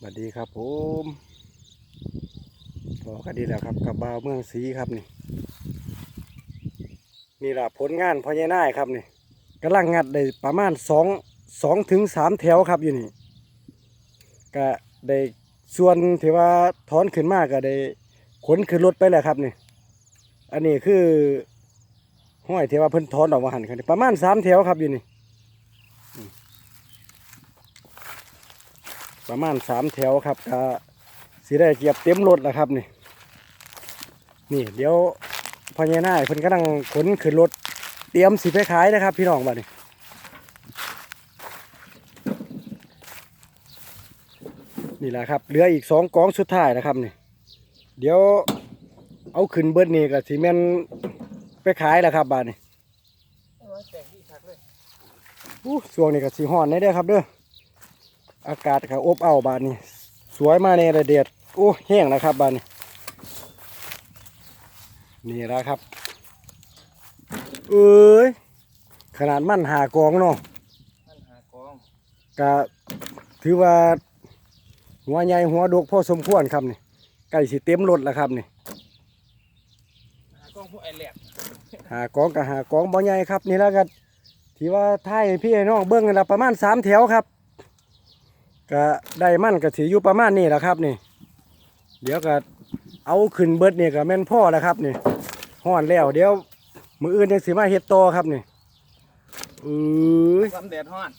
สวัสดีครับผมพอกันดีแล้วครับกับบ่าวเมืองศรีครับนี่นี่แหละผลงานพญานาคครับนี่กำลังงัดได้ประมาณสองสองถึงสามแถวครับอยู่นี่ก็ได้ส่วนที่ว่าถอนขึ้นมาก็ได้ขนขึ้นรถไปแล้วครับนี่อันนี้คือห้อยที่ว่าเพิ่นถอนออกมาหันครับประมาณสามแถวครับอยู่นี่ ประมาณสามแถวครับก็สีได้เกียบเต็มรถแล้วครับนี่ นี่เดี๋ยวพญานาคเพิ่นกำลังขนขึ้นรถเตรียมสิไปขายนะครับ พี่น้องบ้านี้นี่แหละครับเหลืออีกสองกองสุดท้ายนะครับนี่ เดี๋ยวเอาขึ้นเบิดนี่ก็สิแมนไปขายแล้วครับบ้านนี้อู้ช่วงนี้ก็สิฮ้อนได้เด้อครับเด้อ อากาศก็อบอ้าวบานนี้ สวยมาในระเดียดโอ้แห้งนะครับบานนี้ นี่แล้วครับ เอ้ย ขนาดมันหากองเนาะมันหากองก็ถือว่า หัวใหญ่หัวดกพอสมควรครับนี่ใกล้สิเต็มรถแล้วครับนี่ หากองพวกไอแหลกหากองกับหากองบ่ใหญ่ครับ นี่แล้วก็ที่ว่าท้ายให้พี่ให้น้องเบิ้งกันละประมาณสามแถวครับ ก็ได้มั่นก็ถืออยู่ประมาณนี้แหละครับนี่ เดี๋ยวก็เอาขึ้นเบิดนี่ก็แม่นพ่อแล้วครับนี่ห่อนแล้ว เดี๋ยวมืออื่นยังสิมาเฮ็ดต่อครับนี่เออซ้ำแดดฮ้อน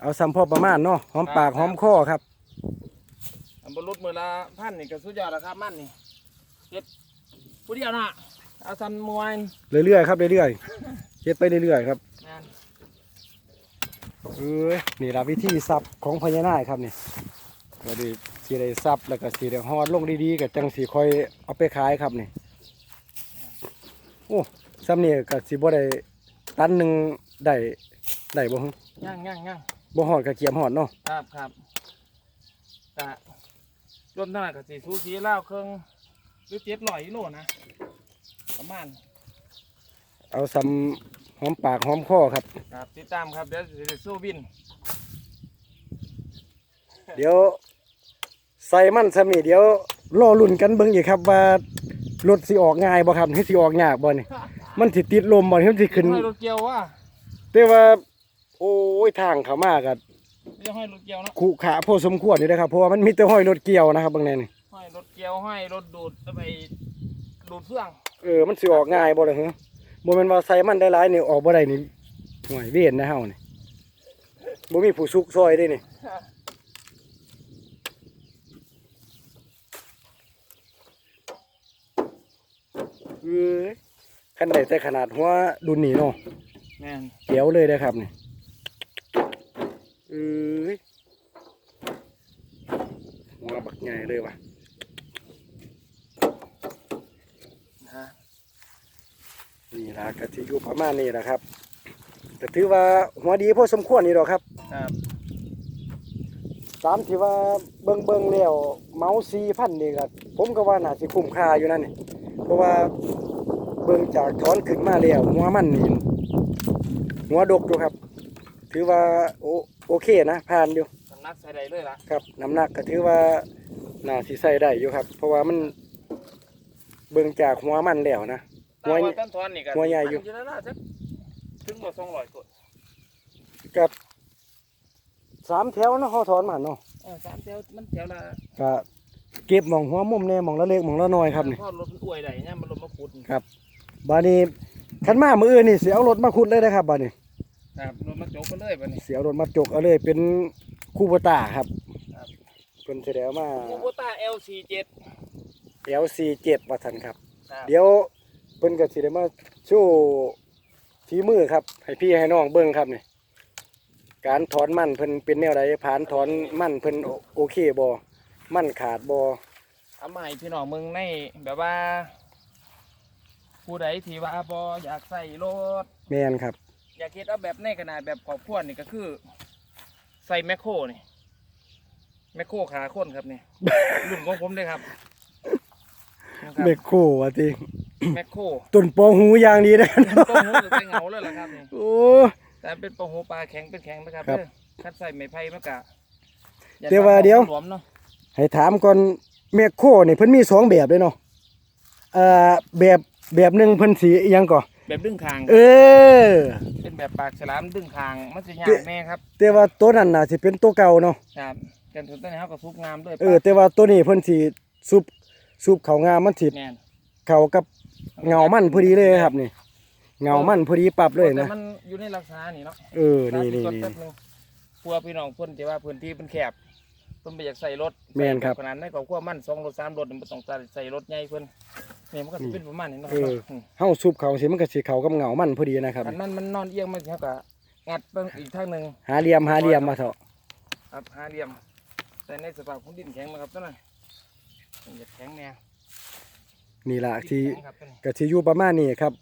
เอาซ้ำพ่อประมาณเนาะหอมปากหอมคอครับอันบรรลุมือละพันนี่ก็สุดยอดแล้วครับมันนี่เฮ็ดผู้เดียวนะเอาซ้ำมวยเรื่อยๆครับเรื่อยๆเฮ็ดไปเรื่อยๆครับงาน เอ้ยนี่ละวิธีซับของพญานาคครับนี่ก็ดีสีได้ซับแล้วก็สีได้ฮอดลงดีๆกับจังสีค่อยเอาไปขายครับนี่โอ้ซ้ำนี่ก็สิบ่ได้ตันหนึ่งได้ได้บ่ฮึย่างย่างย่างบ่ฮอดก็เกียมฮอดเนาะครับครับกะรวมทั้งหมดก็สิสูสีเล่าวเครื่องหรือเจ็ดร้อยกิโลนะประมาณเอาซ้ำ หอมปากหอมคอครับ ครับติดตามครับเดี๋ยวสิได้สู้บิน เดี๋ยวใส่มันซ้ำนี่เดี๋ยวรอลุ้นกันเบิ่งอีกครับว่ารถสิออกง่ายบ่ครับหรือสิออกยากบ่นี่มันสิติดลมบ่หรือมันสิขึ้นจะห้อยรถเกี่ยวว่าแต่ว่า โอ้ยทางเขามากับจะห้อยรถเกี่ยวเนาะขู่ขาพอสมควรอยู่นะครับเพราะว่ามันมีแต่ห้อยรถเกี่ยวนะครับบางแน่นี่ห้อยรถเกี่ยวห้อยรถดูดเอาไปดูดเฟืองเออมันสิออกง่ายบ่ล่ะเหรอ บ่แม่นว่าใส่มันได้หลายนี่ออกบ่ได้นี่ห่วยเวียนนะเฮานี่บ่มีผู้สุกซอยเด้นี่เอ้ยคันได้แต่ขนาดหัวดุนนี่เนาะแม่นเกี่ยวเลยนะครับนี่เอ้ยหัวบักใหญ่เลยว่ะนะฮะ นี่ละก็ที่อยู่ประมาณนี้แหละครับแต่ถือว่าหัวดีพอสมควรนี่หรอกครับครับตามที่ว่าเบิ่งเบิ่งๆแล้วเมาสี่พันนี่ก็ผมก็ว่าน่าสิคุ้มค่าอยู่นั่นนี่เพราะว่าเบิ่งจากถอนขึ้นมาแล้วหัวมันนี่หัวดกอยู่ครับ ถือว่าโอโอเคนะผ่านอยู่สำนักใส่ใดเลยล่ะครับน้ำหนักก็ถือว่าน่าสิใส่ได้อยู่ครับ เพราะว่ามันเบิ่งจากหัวมันแล้วนะ หัวแต่ว่าต้นทอนนี่ก็หัวใหญ่อยู่พันแล้วนะสักถึงบ่สองร้อยกว่ากับสามแถวเนาะเขาถอนมาเนาะเออสามแถวมันแถวละก็เก็บหมองหัวมุมเนี่ยมองละเล็กหมองละน้อยครับนี่พอรถมันอวยได้เนี่ยมันรถมาขุดครับบาดนี้ขันมามืออื่นนี่เสียเอารถมาขุดเลยนะครับบาดนี้ครับรถมาโจกไปเลยบัดนี้ เสียเอารถมาจกเอาเลยเป็นคูโบต้าครับครับ เพิ่นแสดงมา คูโบต้า L47 LC7 ว่าทันครับ ครับ เดี๋ยว เพิ่นก็สิได้มาโชว์ฝีมือครับ ให้พี่ให้น้องเบิ่งครับนี่การถอนมันเพิ่นเป็นแนวใดผ่านถอนมันเพิ่นโอโอเคบ่มันขาดบ่เอามาให้พี่น้องมึงในแบบว่า ผู้ใดที่ว่าบ่อยากใส่รถ แม่นครับ อยากเฮ็ดเอาแบบในขนาดแบบครอบครัวนี่ก็คือ ใส่แมคโครนี่แมคโครขาคนครับนี่รุ่นของผมเลยครับนะครับ เมโคว่าติ แมคโครต้นปอหูอย่างดีนะต้นหูหรือใส่เหงาเลยล่ะครับนี่โอ้ แต่เป็นปลาหูปลาแข็งเป็นแข็งนะครับครับเด้อคัดใส่ไม้ไผ่มันกะแต่ว่าเดี๋ยว หลวมเนาะให้ถามก่อนแมคโครนี่เพิ่นมีสองแบบเลยเนาะเอ่อแบบแบบหนึงเพิ่นสีอิหยังก่อแบบดึงคาง เออ เป็นแบบปากฉลามดึงคาง มันจะยาเจ๊กแม่ครับแต่ว่าตัวนั้นน่ะสิเป็นตัวเก่าเนาะครับกันทุนต้นนี้เขาก็ซุปงามด้วยเออ แต่ว่าตัวนี้เพิ่นสิซุปซุปเขางามมันสิ แม่นเข้ากับ เงามันพอดีเลยครับนี่ เงามันพอดีปรับเลยแต่นะมันอยู่ในราคานี่เนาะเออนี่นี่ร้านี่แป๊บนึงกลัวพี่น้องเพิ่นที่ว่าพื้นที่เป็นแคบเพิ่นบ่อยากใส่รถแม่นครับขนาดในครอบครัวมันสองรถสามรถนี่บ่ต้องใส่รถใหญ่เพิ่นนี่มันก็สิเป็นประมาณนี้เนาะเอออืมเฮาซุปเขาสิมันก็สิเข้ากับเงามันพอดีนะครับคันมันมันนอนเอียงมันสิเฮาก็งัดเบิ่งอีกทางหนึงหาเหลี่ยมหาเหลี่ยมมาเถอะครับหาเหลี่ยม แต่ในสภาพของดินแข็งนะครับตัวนั้นมันจะแข็งแนว นี่ล่ะดิที่นแข็งครับตัวนี้ก็สิอยู่ประมาณนี้ครับ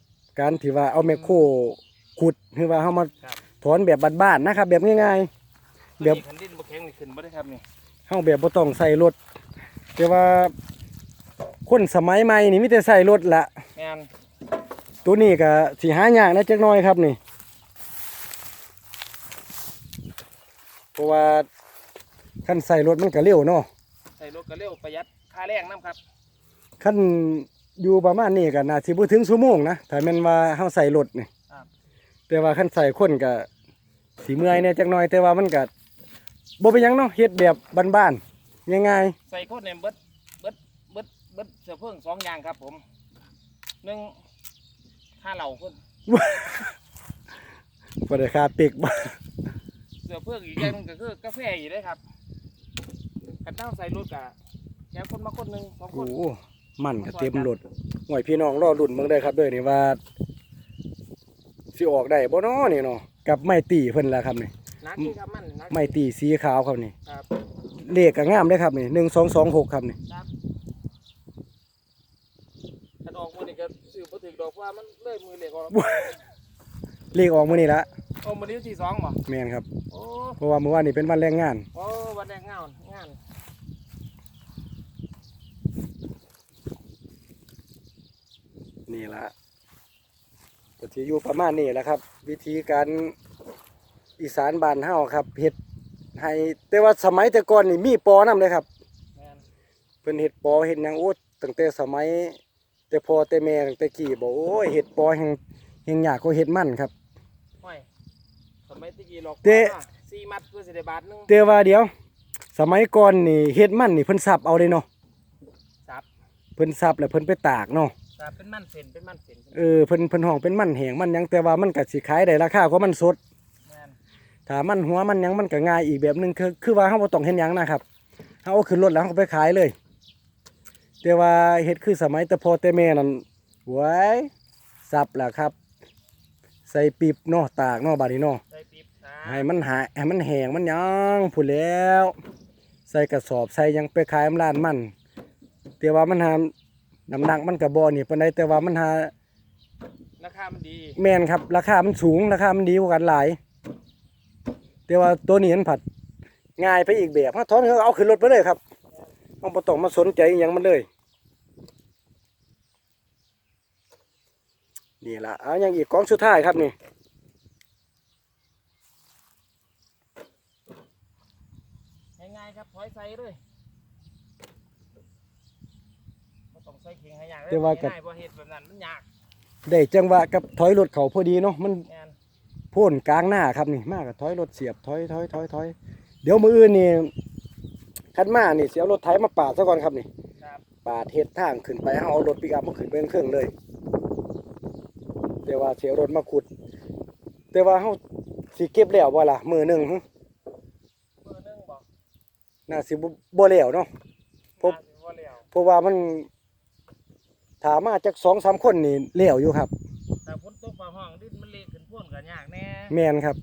การที่ว่าเอาแมคโครขุดคือว่าเฮามาครับถอนแบบบ้านๆนะครับ แบบง่ายเดี๋ยวตัวนี้คันดินบ่แข็งนี่ขึ้นบ่ได้ครับนี่ๆเฮาแบบบ่ต้องใส่รถแต่ว่าคนสมัยใหม่นี่มีแต่ใส่รถละแม่นตัวนี้ก็สิหายากนะจักหน่อยครับนี่เพราะว่าคันใส่รถมันก็เร็วเนาะใส่รถก็เร็วประหยัดค่าแรงนํครับคัน อยู่ประมาณนี้ก็น่าสิบ่ถึงชั่วโมงนะถ้าแม่นว่าเฮาใส่รถนี่ครับ แต่ว่าคันใส่คนก็สิเมื่อยแหน่จักหน่อยแต่ว่ามันก็บ่เป็นหยังเนาะเฮ็ดแบบบ้านๆง่ายใส่โคตรเนี่ยเบิดเบิดเบิดเบิดเสือเพิ่งสองอย่างครับผมหนึ่งค่าเหล่าคนๆบ่ได้ค่าเป็กบ่เสือเพิ่งอีกอย่างหนึงก็คือกาแฟอีกเลยครับกันเต้าใส่รถกะแค่คนมาคนหนึ่งสองคโอ้นโห มันก็เต็มรถหน่วยพี่น้องรอลุ้นเบิ่งได้อครับเด้อนี่ว่าสิออกได้บ่เนาะนี่เนาะกับไม้ตีเพิ่นล่ะครับนี่นักที่ครับมันนักไม้ตีสีขาวครับนี่ครับเลขก็งามเด้อครับนี่1226ครับนี่ครับกันออกมือนี่ก็ซื้อบ่ถึงดอกว่ามันเลื่อยมือเหล็กออกเลขออกมื้อนี้ละโอ้มันนี้ที่สองบ่แม่นครับโอ้เพราะว่าเมื่อวานนี้เป็นวันแรงงานโอ้วันแรกงานงาน นี่ละก็สิอยู่ประมาณนี้แหละครับ วิธีการอีสานบ้านเฮาครับเฮ็ดให้แต่ว่าสมัยแต่ก่อนนี่มีปอนํเลยครับแม่นเพิ่นเฮ็ดปอเฮ็ดหยังโอ้ตั้งแต่สมัย แต่พ่อแต่แม่ตั้งแต่กี้บอกโอ้ยเฮ็ดปอแห่งแห่งยากกว่าเฮ็ดมันครับ ห้อยสมัยตะกี้หลอกเตะ ว่าสี่มัดเพื่อสิได้บาทหนึงแต่ว่าเดี๋ยว สมัยก่อนนี่เฮ็ดมันนี่เพิ่นสับเอาเลยเนาะครับ เพิ่นสับแล้วเพิ่นไปตากเนาะ ครับเป็นมันเส้นเป็นมันเส้นเออเพิ่นเพิ่นห้องเป็นมันแห้งมันหยังแต่ว่ามันก็สิขายได้ราคากว่ามันสดแม่นถ้ามันหัวมันหยังมันก็ง่ายอีกแบบหนึงคือคือว่าเฮาบ่ต้องเฮ็ดหยังนะครับเฮาเอาขึ้นรถแล้วเฮาก็ไปขายเลย แต่ว่าเฮ็ดคือสมัยแต่พ่อแต่แม่นั่นไว้ยสับล่ะครับ ใส่ปีบเนาะตากเนาะบาดนี้เนาะ ใส่ปี๊บครัให้บมันหายให้มันแห้งมันหยังพูดแล้ว ใส่กระสอบใส่หยังไปขายร้านมันแต่ว่ามันหา น้ำหนักมันก็บ่นี่ปานใดแต่ว่ามันหาราคามันดีแม่นครับ ราคามันสูงราคามันดีกว่ากันหลาย แต่ว่าตัวนี้มันผัดง่ายไปอีกแบบถ้าถอนเขาเอาขึ้นรถไปเลยครับต้องบ่ต้องมาสนใจอหยังมันเลยนี่ล่ะเอาอย่างอีกกองสุดท้ายครับนี่ง่ายๆครับถอยใส่เลยบ่ต้องใส่เข่งให้ยากเลยแต่ว่าก็ ง่ายๆบ่เฮ็ดแบบนั้นมันยากได้จังหวะกับถอยรถเขาพอดีเนาะมันแม่นโพ่นกลางหน้าครับนี่มากกับถอยรถเสียบถอยถอยถอยถอยเดี๋ยวมืออื่นนี่คันมานี่เสียรถไถมาปาดซะก่อนครับนี่ครับปาดเฮ็ดทางขึ้นไปเอารถปิกอัพมาขึ้นเป็นเครื่องเลยแต่ว่าเสียรถมาขุด แต่ว่าเฮาสิเก็บแล้วบ่ล่ะมือหนึ่งหึมือหนึงบ่น่าสิบ่บ่แล้วเนาะ ผม น่าสิบ่แล้วเพราะว่ามัน ถามมาจากสองสามคนนี่แล้วอยู่ครับแต่ฝนตกฟ้าห้องดินมันเละขึ้นพ่นก็ยากแน่แมนครับ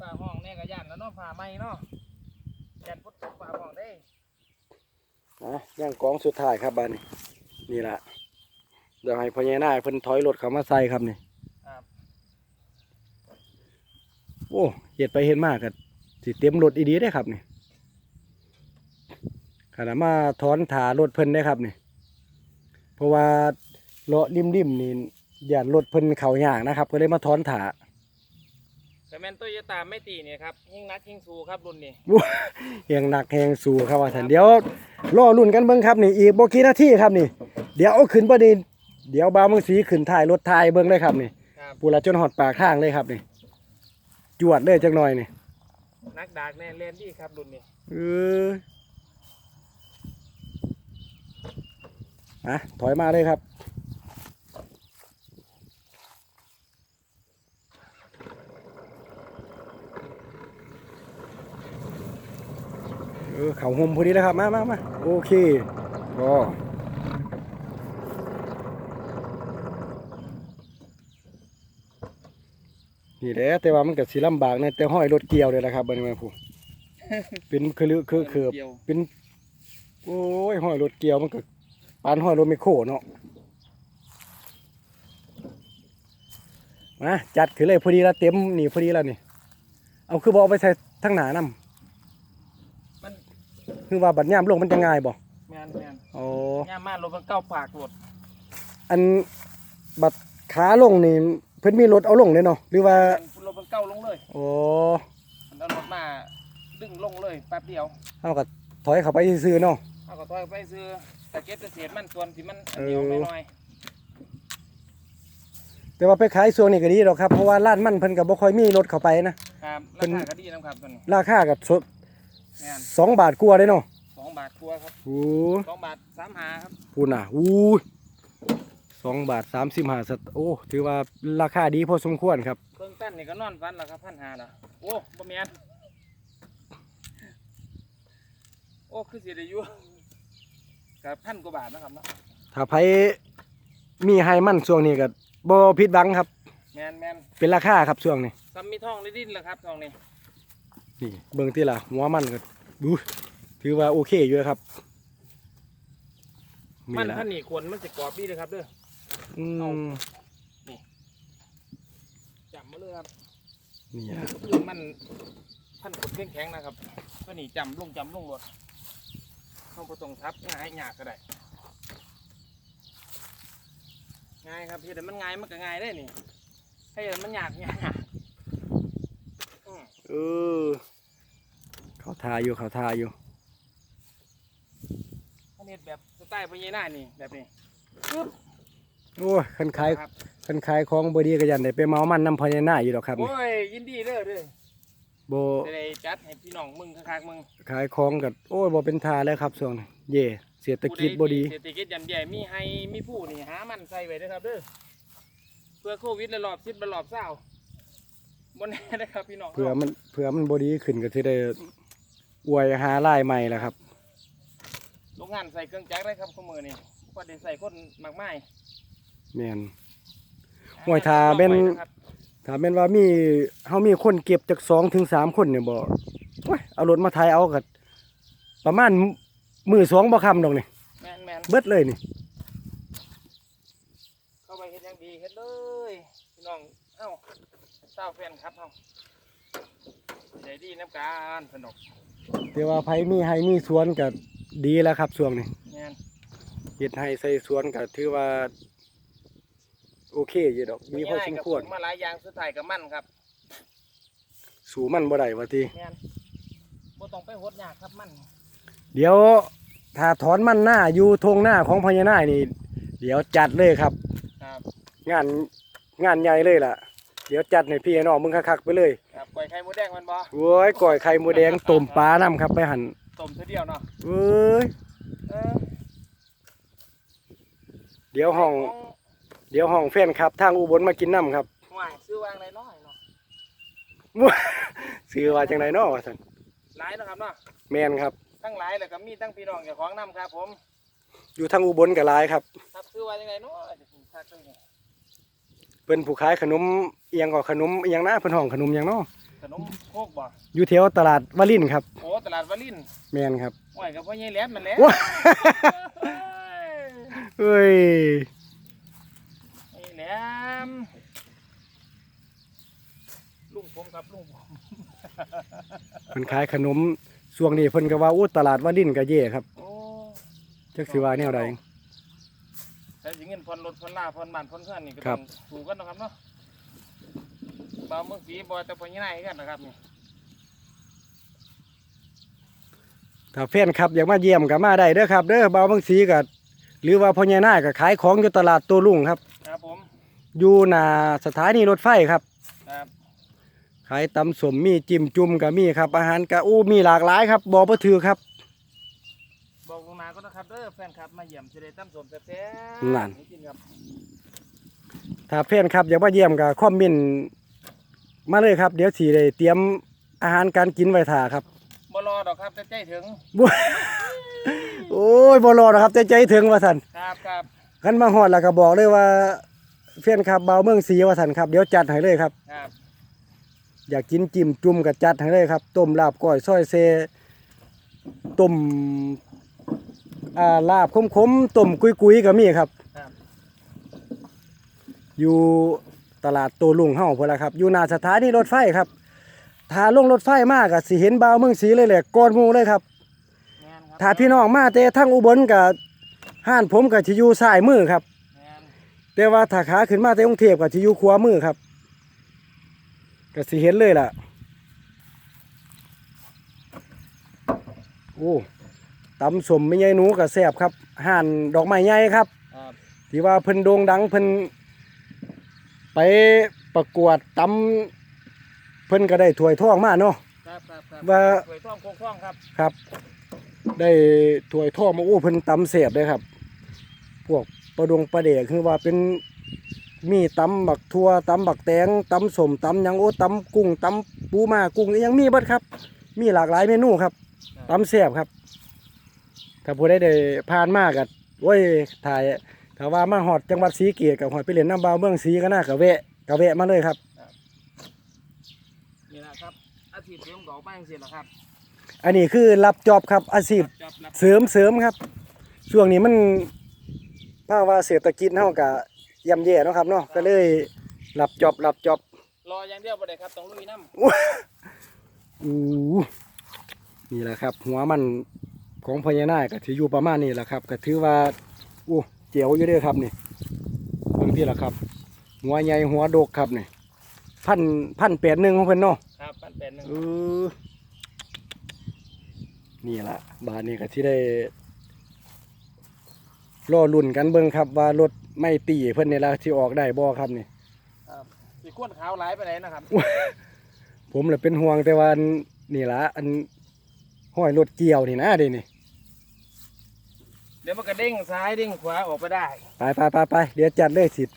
ฟ้าห้องแน่ก็ย่านแล้วเนาะฟ้าไหม้เนาะย่านฝนตกฟ้าห้องได้อะย่างกองสุดท้ายครับบ้านนี้นี่ล่ะเดี๋ยวให้พ่อใหญ่นายเพิ่นถอยรถเข้ามาใส่ครับนี่ครับโอ้เฮ็ดไปเฮ็ดมากก็สิเต็มรถอีดีได้ครับนี่ขนาดมาถอนถารถเพิ่นได้ครับนี่ เพราะว่าเลาะริมๆนี่ย่านรถเพิ่นเข้ายากนะครับ ก็เลยมาถอนถาแต่แมนโตโยต้าไม่ตีเนี่ยครับยิ่งนักยิ่งสูครับรุ่นนี้แหงหนักแหงสูครับว่าท่านเดี๋ยวรอรุ่นกันเบิ่งครับนี่อีกบ่กี่นาทีครับนี่ เดี๋ยวเอาขึ้นบ่ดีเดี๋ยวบาวมึงสีขึ้นถ่ายรถถ่ายเบิ่งเลยครับนี่ครับปูละจนหอดปากทางเลยครับนี่ จวดเลยจักหน่อยนี่นักดากแน่เล่นดีครับรุ่นนี้เออ อะถอยมาเลยครับ เออเขาห่มพอดีแล้วครับ มามามาโอเคก็นี่แหละแต่ว่ามันก็สิลำบากในะแต่ห้อยรถเกี่ยวเลยนะครับบัดนี้แม่ผู้เป็นคือลือคือคือเกี่ยวเป็น โอ้ยห้อยรถเกี่ยวมันก็ ปานห้อยรถไมคโครเนาะมาจัดขึ้นเลยพอดีแล้วเต็มนี่พอดีแล้วนี่เอาคือบอกเอาไปใส่ทั้งหนานำมันคือว่าบัดย่ามลงมันจะง่ายบ่แมนแมนอ๋อย่ามมารถมันเก้าปากรถอันบัดขาลงนี่เพิ่นมีรถเอาลงเลยเนาะหรือว่าแม่นรถมันเก้าลงเลยโอ้มันเอารถมาดึงลงเลยแป๊บเดียวเฮาก็ถอยเข้าไปซื่อๆเนาะเอาก็ ถอยไปซื้อตะเก็บตะเสียดมันส่วนที่มันอันเดียวเออน้อยแต่ว่าไปขายส่วนนี้ก็ดีดอกครับเพราะว่าร้านมันเพิ่นก็บ่ค่อยมีรถเข้าไปนะๆครับเป็รานคาก็ดีนะครับตัวนี้ราคาก็สดแม่นสองบาทกว่าเลยเนาะสองบาทตัวครับโอ้สองบาทสามหาครับพูน่ะอู้สองบาทสามสิบห้าสตโอ้ถือว่าราคาดีพอสมควรครับเพิ่งตั้นนี่ก็นอนฟันแล้วครับพันหาละโอ้บ่แม่นโอ้คือสิได้อยู่ กับพันกว่าบาทนะครับเนาะถ้าไผมีไฮมันช่วงนี้ก็บ่ผิดหวังครับ แมนแมนเป็นราคาครับช่วงนี้ซ้ำมีทองได้ดินแล้วครับทองนี่นี่เบิ่งติล่ะหัวมันก็ดูถือว่าโอเคอยู่ครับมันล่ะพันนี่ควรมันจะกรอบดีเลยครับเด้อ อืมจำมาเลยครับนี่อะคือมันพันกดแข็งๆนะครับก็นี่จำลงจำลงรถ เข้าประตรงทับง่ายยากก็ได้ ง่ายครับพี่แต่มันง่ายมันก็ง่ายได้นี่ให้แต่มันยากยากอืมเออเขาทาอยู่เขาทาอยู่อันนี้แบบสไตล์พญานาคนี่แบบนี้ปึ๊บโอ้ยคันขายครับคันขายของบ่ดีก็ยันได้ไปเมามันนำพญานาคอยู่ดอกครับนี่โอ้ยยินดีเด้อเด้อ บ่จะได้จัดให้พี่น้องมึงคักๆมึงขายของก็โอ้ยบ่เป็นทาแล้วครับช่วงนี้เย่เศรษฐกิจบ่ดี เศรษฐกิจย่ำแย่มีให้มีผู้นี่หามันใส่ไว้เด้อครับเด้อเพื่อโควิดระลอบสิบระลอบเศร้าบนแน่นะครับพี่น้องเผื่อมันเผื่อมันบดีขึ้นก็จะได้อวยหาลายใหม่แล้วครับโรงงานใส่เครื่องจักรได้ครับข้อมือนี่ก็ได้ใส่คนมากมายแม่นโอ้ยถ้าเป็นครับ ถ้าแม่นว่ามีเฮามีคนเก็บจากสองถึงสามคนเนี่ยบ่โอ้ยเอารถมาไทยเอาก็ประมาณมือสองบ่คำดอกนี่แมนแมนเบิดเลยนี่ เข้าไปเฮ็ดอยังดีเฮ็ดเลยพี่น้องเอ้าเศร้าแฟนครับเอ้าใจดีน้ำการสนุกแต่ว่าไผมีให้มีสวนก็ดีแล้วครับช่วงนี้แมน เฮ็ดให้ใส่สวนก็ถือว่า โอเคอยู่ดอก มีพอสมควรมาหลายอย่างสุดท้ายกับมันครับ สู่มันบ่ได้ว่าติแมนบ่ต้องไปหดยากครับมันเดี๋ยวถ้าถอนมันหน้าอยู่ทงหน้าของพญานาคนี่ เดี๋ยวจัดเลยครับ ครับงานงานใหญ่เลยล่ะ เดี๋ยวจัดให้พี่ให้น้องมึงคักๆไปเลยครับกล้วยไข่มดแดงมันบ่โอ้ยก่อยไข่หมูแดงต้มปลาน้ำครับไปหั่นต้มเท่าเดียวเนาะเอ้ยเออเดี๋ยวห้อง เดี๋ยวห้องแฟนครับ ทางอุบลมากินน้ำครับห่วยซื้อวางไรน้อยเนาะซื้อว่าจังไดเนาะว่าซั่นหลายเนาะครับเนาะแม่นครับ ทั้งหลายแล้วก็มีทั้งพี่น้องเจ้าของน้ำครับผม อยู่ทางอุบลก็หลายครับ ครับซื้อว่ายังไงเนาะเดี๋ยวผมทักเลยเนี่ยเพิ่นผู้ขายขนมเอียงก็ขนมเอียงนะเพิ่นห้องขนมหยังเนาะขนมโคกบ่อยู่แถวตลาดวารินครับโอ้ตลาดวารินแม่นครับห่วยกับพ่อใหญ่แหลมมันแหละว้าเอ้ยไอ้แหล มลุงผมครับลุงผมเพิ่นขายขนมช่วงนี้เพิ่นก็ว่าโอ้ตลาดวารินก็เย่ครับโอ้จักสิว่าแนวใดใช้สิเงินผ่อนรถผ่อนลาผ่อนบ้านผ่อนเพื่อนนี่ก็ครัต้อบงถูกกันเนาะครับเนาะบาวเมืองศรีบอยตะพญานาคกันนะครับนี่ถ้าแฟนครับอยากมาเยี่ยมก็มาได้เด้อครับเด้อบ่าวบางสีก็หรือว่าพ่อใหญ่นายก็ขายของอยู่ตลาดตัวลุงครับครับผม อยู่หน้าสถานีรถไฟครับ ครับขายตำสมมีจิ้มจุ่มก็มีครับ อาหารก็อู้มีหลากหลายครับบ่บ่ถือครับ บอกลงมาก็นะครับเด้อแฟนครับมาเยี่ยมสิได้ตั้มสมแซ่บนั่น ให้กินครับถ้าแฟนครับอยากมาเยี่ยมก็คอมเมนต์มาเลยครับ เดี๋ยวสิได้เตรียมอาหารการกินไว้ท่าครับบ่รอดอกครับแต่ใจถึงโอ้ยบ่รอดหรอกครับใจใจถึงว่าซั่นครับครับคันมาฮอดแล้วก็บอกเลยว่า แฟนครับเบาวเมืองศรีว่าซั่นครับเดี๋ยวจัดให้เลยครับ ครับอยากกินจิ้มจุ่มก็จัดให้เลยครับต้มลาบก้อยซอยเซต้มอ่าลาบขมๆต้มกุยๆก็มีครับ ครับอยู่ตลาดโตลุงเฮาพุ่นละครับ อยู่หน้าสถานีรถไฟครับถ้าลงรถไฟมากก็สิเห็นบ่าวเมืองศรีเลยแหละก่อนหมู่เลยครับ แม่นครับถ้าพี่น้องมาแต่ทางอุบลก็ห้านผมก็สิอยู่ซ้ายมือครับ แม่นแต่ว่าถ้าขาขึ้นมาแต่กรุงเทพก็สิอยู่ขวามือครับก็สิเห็นเลยล่ะ โอ้ตำสมไม่ใหญ่หนูก็แซ่บครับห่านดอกไม้ใหญ่ครับครับที่ว่าเพิ่นโด่งดังเพิ่นไปประกวดตำเพิ่นก็ได้ถ้วยทองมาเนาะครับครับครับว่าสวยท่องโค้งท่องครับครับ ได้ถ้วยทองมาโอ้เพิ่นตำแซ่บเลยครับ พวก ปลาดงปลาเดกคือว่าเป็นมีตำบักทั่วตำบักแตงตำสมตำหยังโอ้ตำกุ้งตำปูมากุ้งนี่ยังมีเบิดครับ มีหลากหลายเมนูครับตำแซ่บครับ ถ้าผู้ใดได้ผ่านมากกับโอ้ยถ่ายถ้าว่ามาหอดจังหวัดศรีเกียรติกับหอยไปเล่นน้ำบาวเมืองศรีก็น่ากะแวะกะแวะมาเลยครับนี่นะครับ อาชีพเลี้ยงดอกไม้จังซี่ล่ะครับอันนี้คือรับจอบครับอาชีพจอบรับเสริมเสริมครับ ช่วงนี้มัน ภาวะเศรษฐกิจเฮากะย่ำแย่เนาะครับเนาะก็เลยรับจอบรับจอบรออย่างเดียวบ่ได้ครับต้องลุยน้อู้นี่แหละครับ หัวมันของพญานาคก็ถืออยู่ประมาณนี้แหละครับ ก็ถือว่าอู้เจียวอยู่เด้อครับนี่เบิ่งที่ละครับ หัวใหญ่หัวโดกครับนี่พันพันแปดหนึ่งของเพิ่นเนาะำครับปันแปดหนึ่งเออนี่ละบานนี้ก็ที่ได้ รอลุ่นกันเบิ่งครับว่ารถไม่ตีเพิ่นนี่ละที่ออกได้บ่ครับนี่ครับสีข้วนขาวหลายไปไหนใดนะครับ ผมเลยเป็นห่วงแต่ว่าอันนี่ละอันห้อยรถเกี่ยวนี่นะเดินี่เดี๋ยวมันก็เด้งซ้ายเด้งขวาออกไปได้ไปไปไปไปเดี๋ยวจัดเลยสิค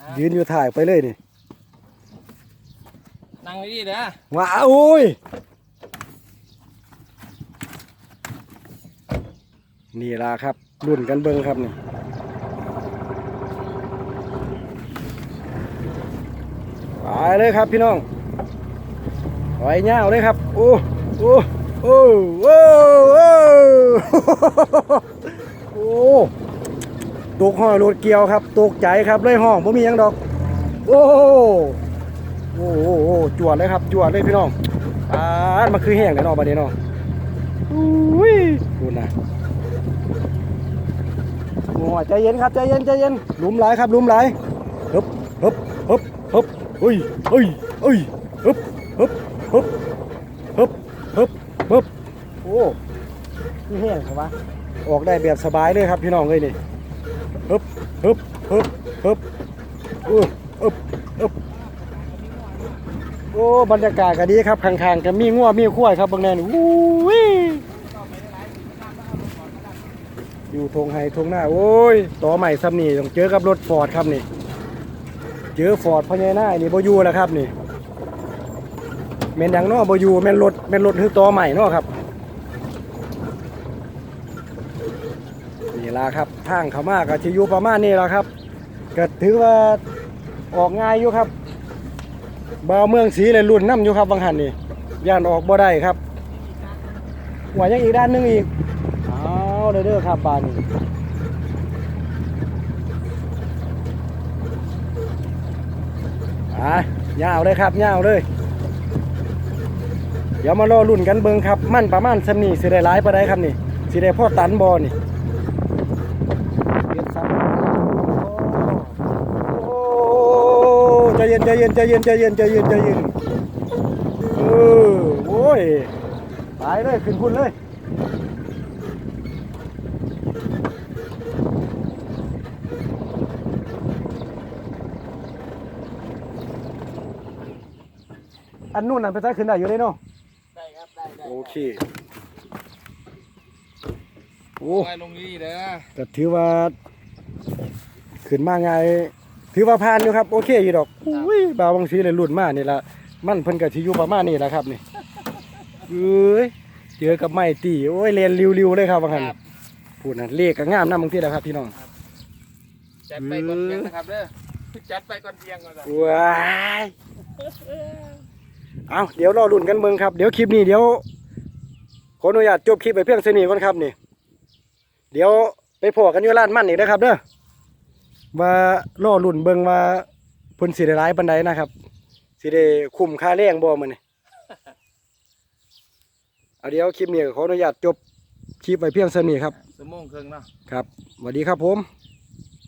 รับยืนอยู่ถ่ายไปเลยนี่นั่งดีๆเด้อว้าโอ้ยนี่ละครับ รุ่นกันเบิ่งครับเนี่ยไปเลยครับพี่น้องไว้เงาวเลยครับ โอ้โอ้โอ้โอ้โอ้โอ้ตกห้อยรถเกี่ยวครับตกใจครับเลยห้องผมมียังดอก โอ้โอ้โหโอ้จวดเลยครับจวดเลยพี่น้องอ่ามันคือแห้งเลยเนาะบัดนี้เนาะอุ้ยดูนะ โอ้ใจเย็นครับใจเย็นใจเย็นหลุมไหลครับหลุมไหลฮึบฮึบฮึบฮึบเฮ้ยเฮ้ยเฮ้ยฮึบฮึบฮึบฮึบฮึบฮึบโอ้คือแห้งครับวะออกได้แบบสบายเลยครับพี่น้องเลยนี่ฮึบฮึบฮึบฮึบอู้ฮึบฮึบโอ้บรรยากาศก็ดีครับข้างๆก็มีงัวมีขั้วครับบางแนนอู้ย อยู่ทงไฮทงหน้า โอ้ย ต่อใหม่ซ้ำนี่ต้องเจอกับรถฟอร์ดครับนี่ เจอฟอร์ดพญานาคนี่บอยูแล้วครับนี่แม่นย่างนอบอยูแม่นรถแม่นรถคือต่อใหม่นาะครับนี่ละครับทางเขามากก็จะอยู่ประมาณนี้ละครับก็ถือว่าออกง่ายอยู่ครับบ่าวเมืองสีเลยรุ่นน้ำอยู่ครับบางหันนี่ย่านออกบ่ได้ครับหัวยังอีกด้านหนึงอีก เอาเด้อครับบานนี่อะยาวเลยครับยาวเลยเดี๋ยวมารอรุ่นกันเบิงครับ มั่นประมาณสำนีสิได้หลายปานใดครับนี่สิได้พ่อตันบ่นี่เฮ็ดซ้ำโอ้โอ้ใจเย็นใจเย็นใจเย็นใจเย็นใจเย็นใจเย็นเออโอ้ยตายเลยขึ้นพุ่นเลย อันนู้นนั่นไปใต้ขึ้นได้อยู่เลยเนาะได้ครับได้ได้โอเคโอ้โอ้ยลงนี่เด้อก็ถือว่า ขึ้นมาไงายถือว่าผ่านอยู่ครับ โอเคอยู่ดอกอุ้ยบาวบางทีเลยรุ่นมานี่ละมันเพิ่นก็สิอยู่ประมาณนี้แหละครับนี่เอ้ยเจอกับไม้ตีโอ้ยเรียนริวๆเลยครับว่างั้นครับพูดนั่นเลขก็งามนำบางทีแหละครับพี่น้องจัดไปก่อนเที่ยงนะครับเด้อจัดไปก่อนเที่ยงก่อนจ้ะว้าย เอาเดี๋ยวรอรุ่นกันเบิ่งครับเดี๋ยวคลิปนี้เดี๋ยวขออนุญาตจบคลิปไปเพียงเท่านี้ก่อนครับนี่ เดี๋ยวไปพอกันอยู่ร้านมันอีกนะครับเด้อว่ารอรุ่นเบิ่งว่าเพิ่นสิได้หลายปานใดนะครับสิได้คุ้มค่าแรงบ่มื้อนี้เอาเดี๋ยวคลิปนี้ก็ขออนุญาตจบคลิปไว้เพียงเท่านี้ครับสมองครึ่งเนาะครับสวัสดีครับผม